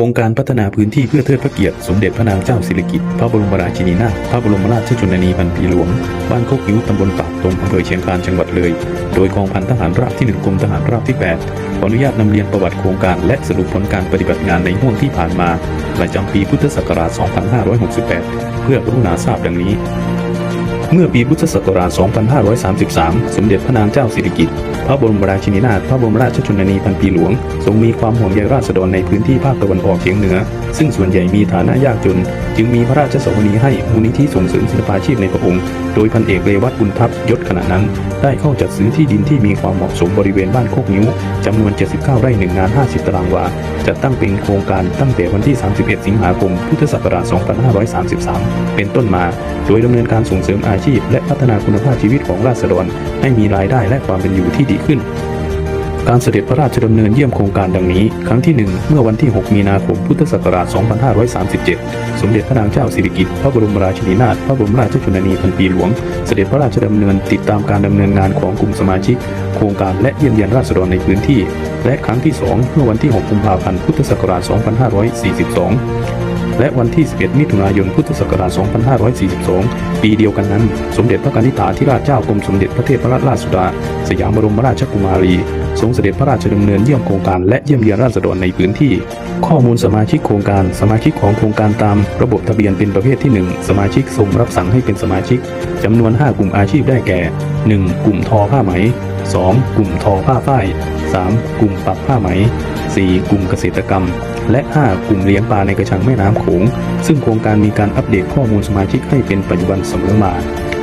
ครงการพัฒนาพื้นที่เพื่อเทิดพระเกียรติสมเด็จพระนางเจ้าสิริกิติ์พระบรมราชินีนาถพระบรมราชชนนีพันปีหลวง บ้านโคกนิ้วตำบลปากตมอำเภอเชียงคานจังหวัดเลย โดยกองพันทหารราบที่1กรมทหารราบที่ 8 ขออนุญาตนำเรียนประวัติโครงการและสรุปผลการปฏิบัติงานในห่วงที่ผ่านมา ประจำปีพุทธศักราช 2568 เพื่อกรุณาทราบดังนี้ เมื่อปีพุทธศักราช 2533 สมเด็จพระนางเจ้าสิริกิติ์ พระบรมราชินีนาถพระบรมราชชนนีพันปีหลวง ทรงมีความห่วงใยราษฎรในพื้นที่ภาคตะวันออกเฉียงเหนือ ซึ่งส่วนใหญ่มีฐานะยากจน จึงมีพระราชสวนีให้มูลนิธิส่งเสริมศิลปาชีพในพระองค์ โดยพันเอกเรวัตบุญทัพยศขณะนั้น ได้เข้าจัดซื้อที่ดินที่มีความเหมาะสมบริเวณบ้านโคกนิ้วจำนวน 79 ไร่1งาน 50 ตารางวา จัดตั้งเป็นโครงการตั้งแต่วันที่ 31 สิงหาคม พุทธศักราช 2533 เป็นต้นมา โดยดำเนินการส่งเสริมอาชีพ และพัฒนาคุณภาพชีวิตของราษฎรให้มีรายได้และความเป็นอยู่ที่ดีขึ้น การเสด็จพระราชดำเนินเยี่ยมโครงการดังนี้ ครั้งที่ 1 เมื่อวันที่ 6 มีนาคม พุทธศักราช 2537 สมเด็จพระนางเจ้าสิริกิติ์ พระบรมราชินีนาถ พระบรมราชชนนีพันปีหลวง เสด็จพระราชดำเนินติดตามการดำเนินงานของกลุ่มสมาชิก โครงการและเยี่ยมเยียนราษฎรในพื้นที่ และครั้งที่ 2 เมื่อวันที่ 6 กุมภาพันธ์ พุทธศักราช 2542 และวันที่ 11 มิถุนายน พุทธศักราช 2542 ปีเดียวกันนั้น สมเด็จพระกนิษฐาธิราชเจ้ากรมสมเด็จพระเทพรัตนราชสุดา สยามบรมราชกุมารี ทรงเสด็จพระราชดำเนินเยี่ยมโครงการและเยี่ยมเยียนราษฎรในพื้นที่ ข้อมูลสมาชิกโครงการ สมาชิกของโครงการตาม ระบบทะเบียนเป็นประเภทที่ 1 สมาชิกทรงรับสั่งให้เป็นสมาชิกจำนวน 5 กลุ่มอาชีพได้แก่ 1. กลุ่มทอผ้าไหม 2. กลุ่มทอผ้าฝ้าย 3. กลุ่มปักผ้าไหม 4. กลุ่มเกษตรกรรม และ 5 กลุ่มเลี้ยงปลาในกระชังแม่น้ำโขง ซึ่งโครงการมีการอัปเดตข้อมูลสมาชิกให้เป็นปัจจุบันเสมอมา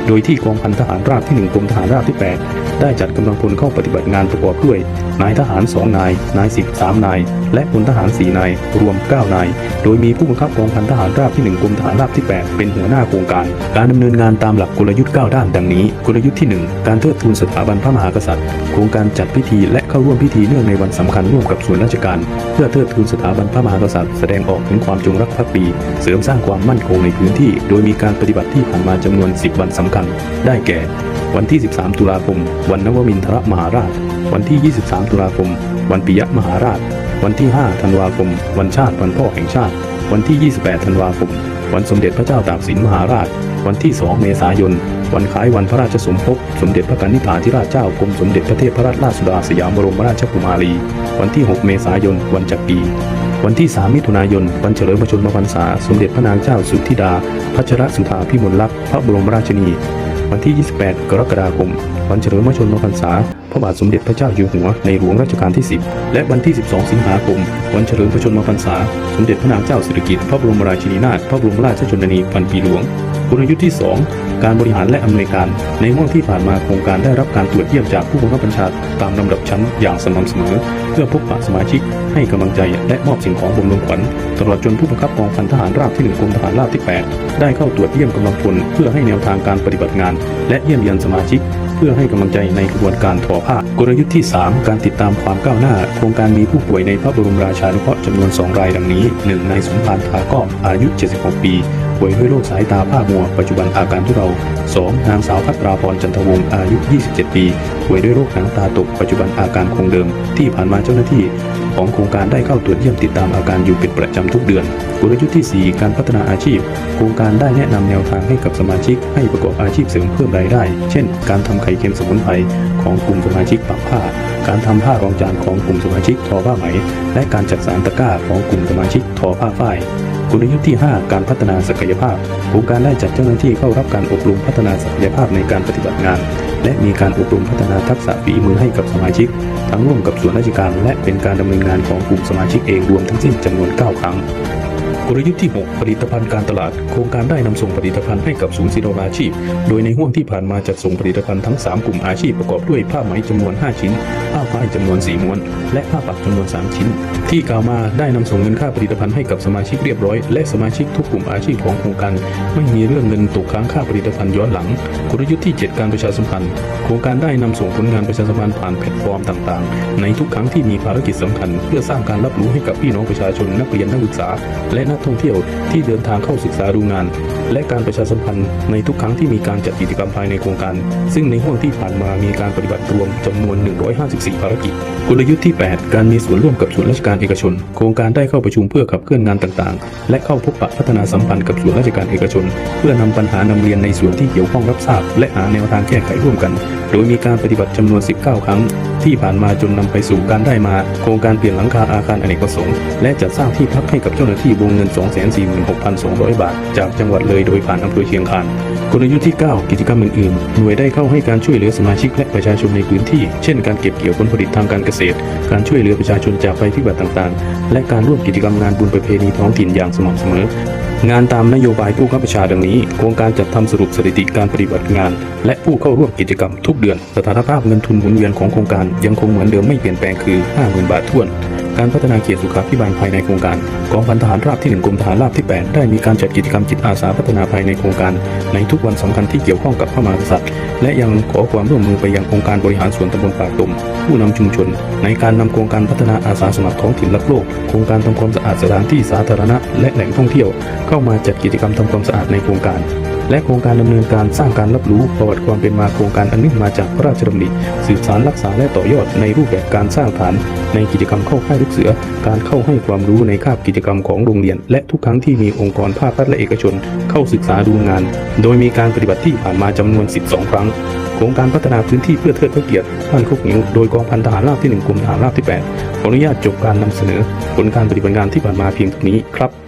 โดยที่กองพันทหารราบที่1กรมทหารราบที่ 8 ได้จัดกำลังพลเข้าปฏิบัติงานประกอบด้วย นายทหาร 2 นาย นายสิบ3นาย และพลทหาร 4 นาย รวม 9 นาย โดยมีผู้บังคับกองพันทหารราบที่1กรมทหารราบที่ 8 เป็นหัวหน้าโครงการ การดำเนินงานตามหลักกลยุทธ์ 9 ด้านดังนี้ กลยุทธ์ที่ 1 การเทิดทูนสถาบันพระมหากษัตริย์ โครงการจัดพิธีและเข้าร่วมพิธีเนื่องในวันสำคัญร่วมกับส่วนราชการ เพื่อเทิดทูนสถาบันพระมหากษัตริย์แสดงออกถึงความจงรักภักดี เสริมสร้างความมั่นคงในพื้นที่ โดยมีการปฏิบัติที่ผ่านมาจำนวน 10 วันสำคัญได้แก่ วันที่ 13 ตุลาคม วันนวมินทรมหาราช วันที่ 23 ตุลาคม วันปิยมหาราช วันที่ 5 ธันวาคม วันชาติวันพ่อแห่งชาติ วันที่ 28 ธันวาคม วันสมเด็จพระเจ้าตากสินมหาราช วันที่ 2 เมษายน วันคล้ายวันพระราชสมภพ สมเด็จพระกนิษฐาธิราชเจ้ากรมสมเด็จพระเทพรัตนราชสุดาสยามบรมราชกุมารี วันที่ 6 เมษายน วันจักรี วันที่ 3 มิถุนายนวันเฉลิมพระชนมพรรษา สมเด็จพระนางเจ้าสุธิดา พัชรสุธาพิมลลักษณ์พระบรมราชินี วันที่ 28 กรกฎาคม วันเฉลิมพระชนมพรรษา พระบาทสมเด็จพระเจ้าอยู่หัวในหลวงรัชกาลที่ 10 และวันที่ 12 สิงหาคม วันเฉลิมพระชนมพรรษา สมเด็จพระนางเจ้าสิริกิติ์พระบรมราชินีนาถพระบรมราชชนนีพันปีหลวงกลยุทธ์ที่ 2 การบริหารและอำนวยการ ในห่วงที่ผ่านมาโครงการได้รับการตรวจเยี่ยมจากผู้บังคับบัญชาตามลำดับชั้นอย่างสม่ำเสมอ เพื่อพบปะสมาชิก ให้กำลังใจและมอบสิ่งของบำรุงขวัญตลอดจนผู้บังคับกองพันทหารราบที่1กรมทหารราบที่ 8 ได้เข้าตรวจเยี่ยมกำลังพลเพื่อให้แนวทางการปฏิบัติงาน และเยี่ยมเยียนสมาชิก เพื่อให้กำลังใจในกระบวนการถอผ้ากลยุทธ์ที่ 3 การติดตามความก้าวหน้า โครงการมีผู้ป่วยในพระบรมราชานุเคราะห์จำนวน 2 รายดังนี้ 1. นายสมภารทาก้ออายุ 76 ปี ป่วยด้วยโรคสายตาผ้ามัว ปัจจุบันอาการทุเรา 2. นางสาวพัตราพรจันทวงศ์อายุ 27 ปี ป่วยด้วยโรคหนังตาตก ปัจจุบันอาการคงเดิม ที่ผ่านมาเจ้าหน้าที่ ของโครงการได้เข้าตรวจเยี่ยมติดตามอาการอยู่เป็นประจำทุกเดือนกลยุทธ์ที่ 4 การพัฒนาอาชีพ โครงการได้แนะนำแนวทางให้กับสมาชิก ให้ประกอบอาชีพเสริมเพิ่มรายได้ เช่น การทำไข่เค็มสมุนไพรของกลุ่มสมาชิกปักผ้า การทำผ้ารองจานของกลุ่มสมาชิกทอผ้าไหม และการจัดสารตะกร้าของกลุ่มสมาชิกทอผ้าฝ้าย กลยุทธ์ที่ 5 การพัฒนาศักยภาพโครงการได้จัดเจ้าหน้าที่เข้ารับการอบรมพัฒนาศักยภาพในการปฏิบัติงาน และมีการอบรมพัฒนาทักษะฝีมือให้กับสมาชิก ทั้งร่วมกับส่วนราชการ และเป็นการดำเนินงานของกลุ่มสมาชิกเองรวมทั้งสิ้นจำนวน 9 ครั้ง กลยุทธ์ที่ 6 ผลิตภัณฑ์การตลาด โครงการได้นำส่งผลิตภัณฑ์ให้กับศูนย์ศิลปาชีพ โดยในห่วงที่ผ่านมาจัดส่งผลิตภัณฑ์ทั้ง 3 กลุ่มอาชีพประกอบด้วยผ้าไหมจำนวน 5 ชิ้น ผ้าฝ้ายจำนวน 4 ม้วน และผ้าปักจำนวน 3 ชิ้น ที่กล่าวมาได้นำส่งเงินค่าผลิตภัณฑ์ให้กับสมาชิกเรียบร้อย และสมาชิกทุกกลุ่มอาชีพของโครงการ ไม่มีเรื่องเงินตกค้างค่าผลิตภัณฑ์ย้อนหลัง กลยุทธ์ที่ 7 การประชาสัมพันธ์ โครงการได้นำส่งผลงานประชาสัมพันธ์ผ่านแพลตฟอร์มต่าง ๆ ในทุกครั้งที่มีภารกิจสำคัญ เพื่อสร้างการรับรู้ให้กับพี่น้องประชาชนนักเรียนนักศึกษา และนักกท่องเที่ยวที่เดินทางเข้าศึกษาดูงาน และการประชาสัมพันธ์ในทุกครั้งที่มีการจัดกิจกรรมภายในโครงการ ซึ่งในห่วงที่ผ่านมามีการปฏิบัติรวมจำนวน 154 ภารกิจ กลยุทธ์ที่ 8 การมีส่วนร่วมกับส่วนราชการเอกชน โครงการได้เข้าประชุมเพื่อขับเคลื่อนงานต่างๆ และเข้าพบปะพัฒนาสัมพันธ์กับส่วนราชการเอกชน เพื่อนำปัญหานำเรียนในส่วนที่เกี่ยวข้องรับทราบ และหาแนวทางแก้ไขร่วมกัน โดยมีการปฏิบัติจำนวน 19 ครั้ง ที่ผ่านมาจนนำไปสู่การได้มาโครงการเปลี่ยนหลังคาอาคารอเนกประสงค์และจัดสร้างที่พักให้กับเจ้าหน้าที่วงเงิน 246,200 บาท จากจังหวัดเลยโดยผ่านอำเภอเชียงคานกลยุทธ์ที่ 9 กิจกรรมอื่นๆ หน่วยได้เข้าให้การช่วยเหลือสมาชิกและประชาชนในพื้นที่ เช่นการเก็บเกี่ยวผลผลิตทางการเกษตร การช่วยเหลือประชาชนจากภัยพิบัติต่างๆ และการร่วมกิจกรรมงานบุญประเพณีท้องถิ่นอย่างสม่ำเสมอ งานตามนโยบายผู้ข้าราชการดังนี้โครงการจัดทำสรุปสถิติการปฏิบัติงาน และผู้เข้าร่วมกิจกรรมทุกเดือน สถานภาพเงินทุนหมุนเวียนของโครงการยังคงเหมือนเดิมไม่เปลี่ยนแปลงคือ 50,000 บาทท้วน การพัฒนาเขตสุขาภิบาลภายในโครงการกองพันทหารราบที่ 1กรมทหารราบที่ 8 ได้มีการจัดกิจกรรมจิตอาสาพัฒนาภายในโครงการ ในทุกวันสำคัญที่เกี่ยวข้องกับพระมหากษัตริย์ และยังขอความร่วมมือไปยังองค์การบริหารส่วนตำบลปากตมผู้นำชุมชน ในการนำโครงการพัฒนาอาสาสมัครท้องถิ่นรักโลก โครงการทำความสะอาดสถานที่สาธารณะ และแหล่งท่องเที่ยว เข้ามาจัดกิจกรรมทำความสะอาดในโครงการ และโครงการดำเนินการสร้างการรับรู้ประวัติความเป็นมาโครงการอันเนื่องมาจากพระราชดำริสืบสารรักษาและต่อยอดในรูปแบบการสร้างฐาน ในกิจกรรมเข้าค่ายลูกเสือ การเข้าให้ความรู้ในคาบกิจกรรมของโรงเรียน และทุกครั้งที่มีองค์กรภาครัฐและเอกชน เข้าศึกษาดูงาน โดยมีการปฏิบัติที่ผ่านมาจำนวน 12 ครั้งโครงการพัฒนาพื้นที่เพื่อเทิดพระเกียรติบ้านโคกหนียวโดยกองพันทหารราบที่1กรมทหารราบที่ 8 ขออนุญาตจบการนำเสนอ ผลการปฏิบัติงานที่ผ่านมาเพียงเท่านี้ครับ